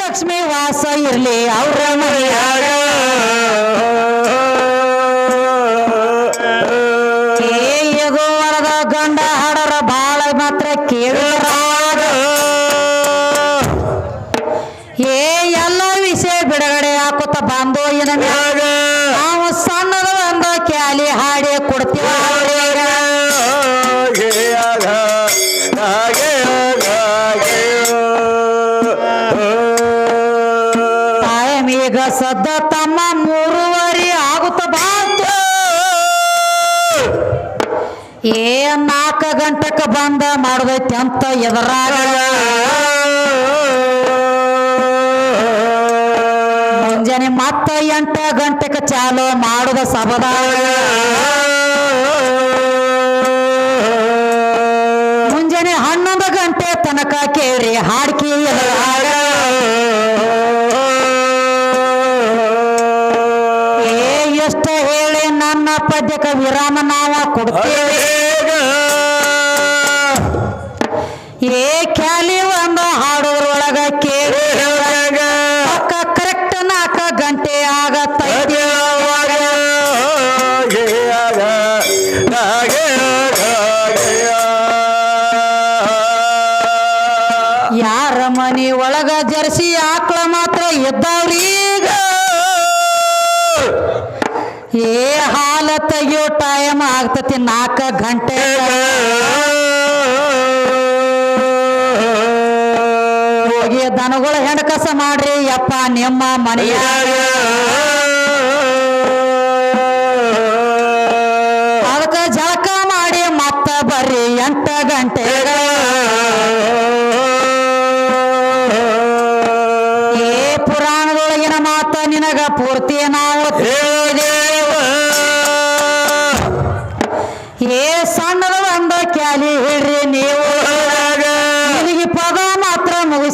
ಲಕ್ಷ್ಮಿ ವಾಸ ಇರ್ಲಿ ಅವ್ರ ಮನೆಯಾಗ ಏ ನಾಲ್ಕು ಗಂಟೆಕ ಬಂದ ಮಾಡ್ದೈತಿ ಅಂತ ಎದುರಾಗ? ಮುಂಜಾನೆ ಮತ್ತ ಎಂಟ ಗಂಟೆಕ ಚಾಲು ಮಾಡುದ ಸಬದಾಗ ನನ್ನ ಪದ್ಯಕ ವಿರಾಮ ನಾವ ಕೊಡ್ತೇವೆ. ಏ ಖ್ಯಾಲಿ ಒಂದು ಹಾಡೋದ್ರೊಳಗ ಕೇಳಿ. ಪಕ್ಕ ಕರೆಕ್ಟ್ ನಾಲ್ಕ ಗಂಟೆ ಆಗತ್ತೈತಿ ಯಾರ ಮನಿ ಒಳಗ ಜರ್ಸಿ ಆಕಳ ಮಾತ್ರ ಇದ್ದಾವ್ರೀಗ ಏ ಹಾಲ ತೆಗಿಯೋ ಟೈಮ್ ಆಗ್ತತಿ ನಾಲ್ಕ ಗಂಟೆ ಹೋಗಿ ದನಗಳ ಹೆಣಕಸ ಮಾಡ್ರಿ ಯಪ್ಪ ನಿಮ್ಮ ಮನೆಯಾಗ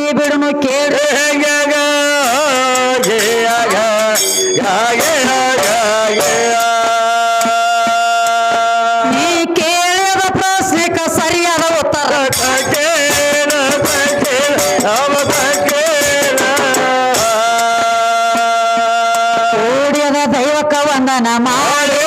ಮುಗಿಸಿ ಬಿಡುನು ಕೇಳಿ ನೀ ಕೇಳಿದ ಪ್ರಶ್ನೆಗೆ ಸರಿಯಾದ ಉತ್ತರ? ಕೂಡಿಯದ ದೈವಕ್ಕ ವಂದನ ಮಾಡಿ.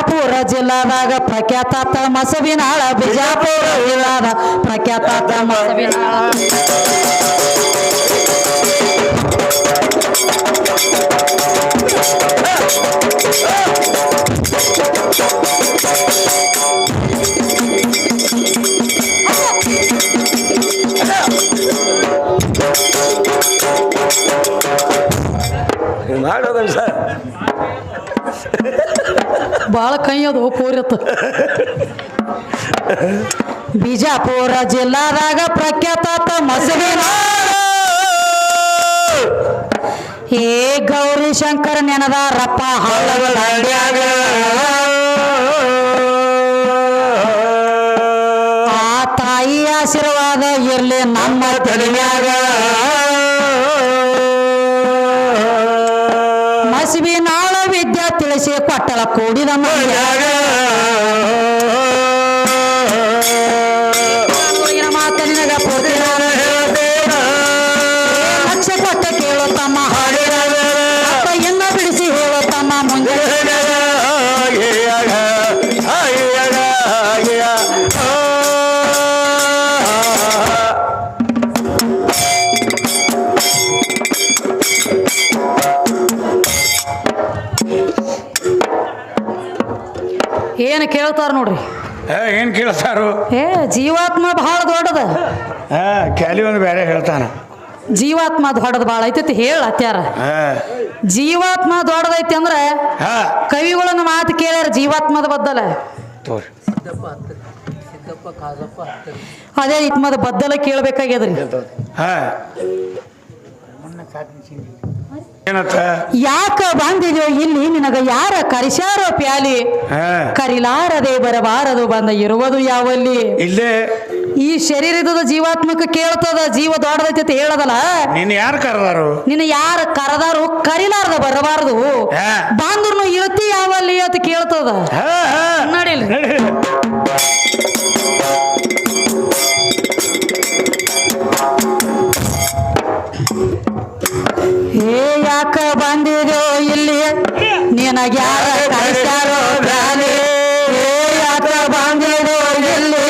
ಬಿಜಾಪುರ ಜಿಲ್ಲಾದಾಗ ಪ್ರಖ್ಯಾತ ಮಸಬಿನಾಳ ಬಿಜಾಪುರ ಜಿಲ್ಲಾದ ಪ್ರಖ್ಯಾತ ಮಾಡೋದನ್ ಬಾಳ ಕೈ ಅದು ಕೋರಿತ್ತು ಬಿಜಾಪುರ ಜಿಲ್ಲಾದಾಗ ಪ್ರಖ್ಯಾತ ಮಸಗಿನ ಏ ಗೌರಿ ಶಂಕರ ನೆನದಾರಪ್ಪ ಹಳ್ಳಗಳ ಅಡ್ಯಾಗ ಆ ತಾಯಿ ಆಶೀರ್ವಾದ ಇರ್ಲಿ ನಮ್ಮ ತಲೆಮ್ಯಾಗ. ತಿಳಿಸಿ ಕೊಟ್ಟಳ ಕೇಳ್ತಾರ ನೋಡ್ರಿ. ಏನ್ ಕೇಳ್ತಾರು? ಏ ಜೀವಾತ್ಮ ಬಹಳ ದೊಡ್ಡದ. ಹಾ ಕ್ಯಾಲಿ ಒಂದು ಬೇರೆ ಹೇಳ್ತಾನ. ಜೀವಾತ್ಮ ದೊಡ್ಡದ ಭಾಳ ಐತಿ ಹೇಳ ಅತ್ಯಾರ. ಹಾ ಜೀವಾತ್ಮ ದೊಡ್ಡದೈತಿ ಅಂದ್ರೆ ಹಾ. ಕವಿಗಳನ್ನ ಮಾತು ಕೇಳ್ಯಾರ ಜೀವಾತ್ಮದ ಬದ್ದಲ. ತೋರಿ. ಅದೇ ಇತ್ಮದ ಬದ್ದಲ ಕೇಳ್ಬೇಕಾಗ್ಯದ್ರಿ. ಹಾ. ಯಾಕ ಬಂದಿದ್ಯೋ ಇಲ್ಲಿ ನಿನಗ ಯಾರ ಕರಿಸ್ಯಾರೋ ಪ್ಯಾಲಿ? ಕರಿಲಾರದೆ ಬರಬಾರದು ಬಂದ ಇರುವುದು ಯಾವಲ್ಲಿ? ಇಲ್ಲೇ. ಈ ಶರೀರದ ಜೀವಾತ್ಮಕ ಕೇಳ್ತದ ಜೀವ ದೊಡ್ಡದೈತಿ ಅಂತ ಹೇಳದಲ್ಲ? ನಿನ್ನ ಯಾರು ಕರೆದಾರು? ನಿನ್ನ ಯಾರ ಕರದಾರು ಕರಿಲಾರದ ಬರಬಾರದು. ಹಾ. ಇರುತ್ತಿ ಯಾವಲ್ಲಿ ಅಂತ ಕೇಳ್ತದ? ಹಾ ನಿನಗ್ಯಾರ ಕಳಿಸ್ಯಾರೋ ಬ್ಯಾಲಿ ಏ ಯಾಕ ಬಂದಿದ್ಯೋ ಇಲ್ಲಿ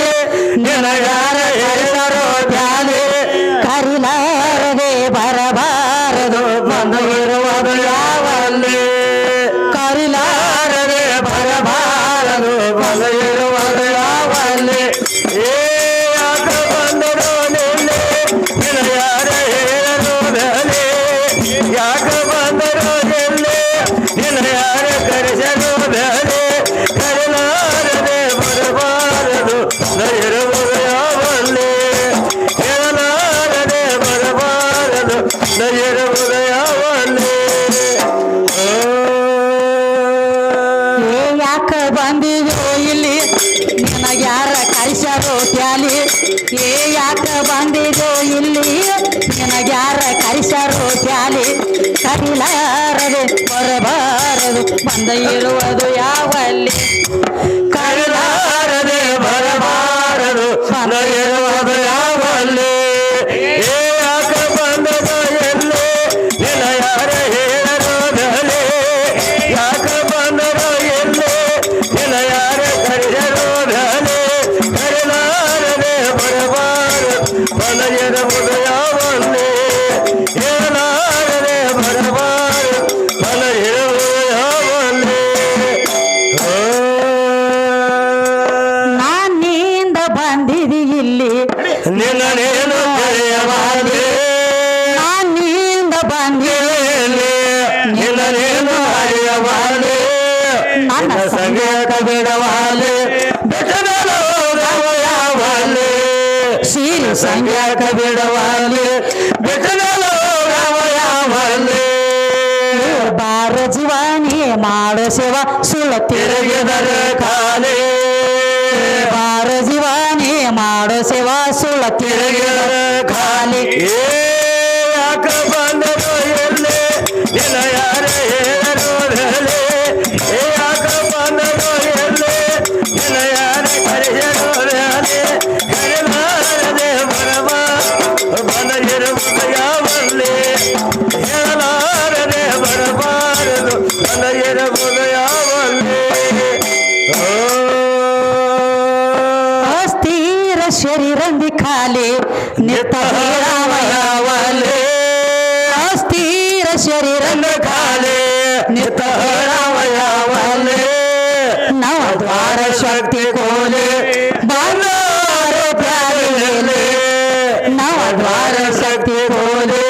ಬಂದಿದ್ಯೋ ಇಲ್ಲಿ. ನಿನಗ್ಯಾರ ಕಳಿಸ್ಯಾರೋ ತ್ಯಾಲಿ ಏ, ಯಾಕ ಬಂದಿದೋ ಇಲ್ಲಿ? ನಿನಗ್ಯಾರ ಕಳಿಸ್ಯಾರೋ ತ್ಯಾಲಿ ಕರಿಲಾರದೆ, ಬರಬಾರದು, ಬಂದ ಇರುವುದು ಯಾವಲ್ಲಿ? ಕರಿಲಾರದೆ, ಬರಬಾರದು ಇರುವುದು ಶ್ರೀ ಸಂಗೇತ ಬಿಡವಾಲೆ ಬೆಟ್ಟದಲ್ಲ ಯಾವಲ್ಲಿ ಬಾರ ಜೀವಾನಿ ಮಾಡೋ ಸೇವಾ ಸುಳ ತಿರುಗಿದರೆ ಖಾಲಿ ಅಸ್ಥಿರ ಶರೀರಂದಿ ಖಾಲಿ ನಿತ್ತ ಯಾವಲ್ಲಿ ಅಸ್ಥಿರ ಶರೀರ ಖಾಲಿ ನಿತ ಯಾವಲ್ಲಿ ನವ ದ್ವಾರ ಶಕ್ತಿ ಕೋಲೆ ಬಂದಾರು ಪ್ಯಾರಿಯಲ್ಲಿ ನವ ದ್ವಾರ ಶಕ್ತಿ ಕೋಲೆ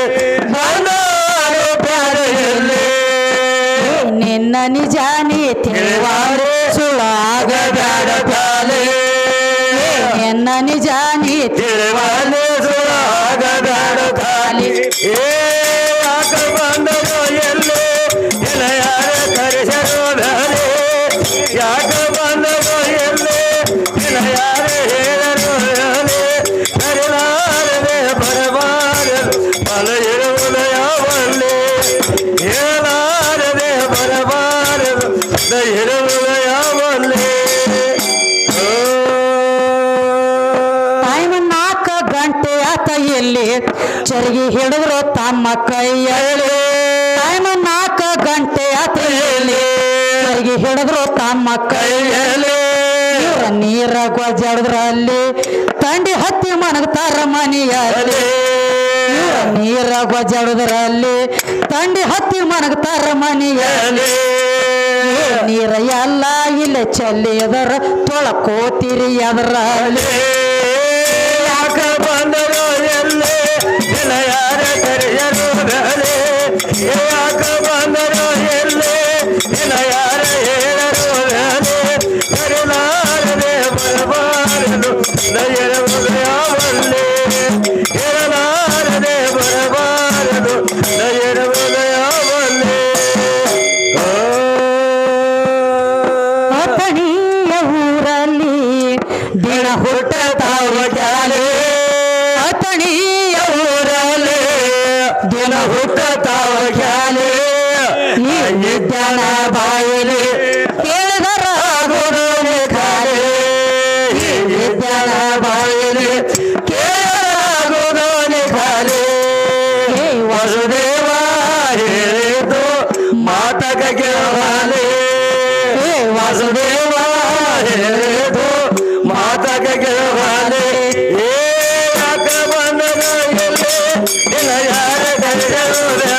ಕೈಯಲ್ಲಿ ಟೈಮ್ ನಾಲ್ಕು ಗಂಟೆ ಆತ ಎಲ್ಲಿ ಚರಿಗೆ ಹಿಡಿದ್ರು ತಮ್ಮ ಕೈಯಲ್ಲಿ ನೀರ ಅಲ್ಲಿ ತಂಡಿ ಹತ್ತಿ ಮಣಗ್ತಾರ ಮನೆಯಲ್ಲಿ. ನೀರ ಅಲ್ಲಿ ತಂಡಿ ಹತ್ತಿ ಮಣಗ್ತಾರ ಮನೆಯಲ್ಲಿ. ನೀರ ಎಲ್ಲ ಇಲ್ಲ ಚೆಲ್ಲಿದರ ತೊಳಕೋತಿರಿ ಯಾಕ ಬಂದರು ಎಲ್ಲ ಯಾರ ಕರೆಯರು ಯಾಕ ಬಂದರು Quero ver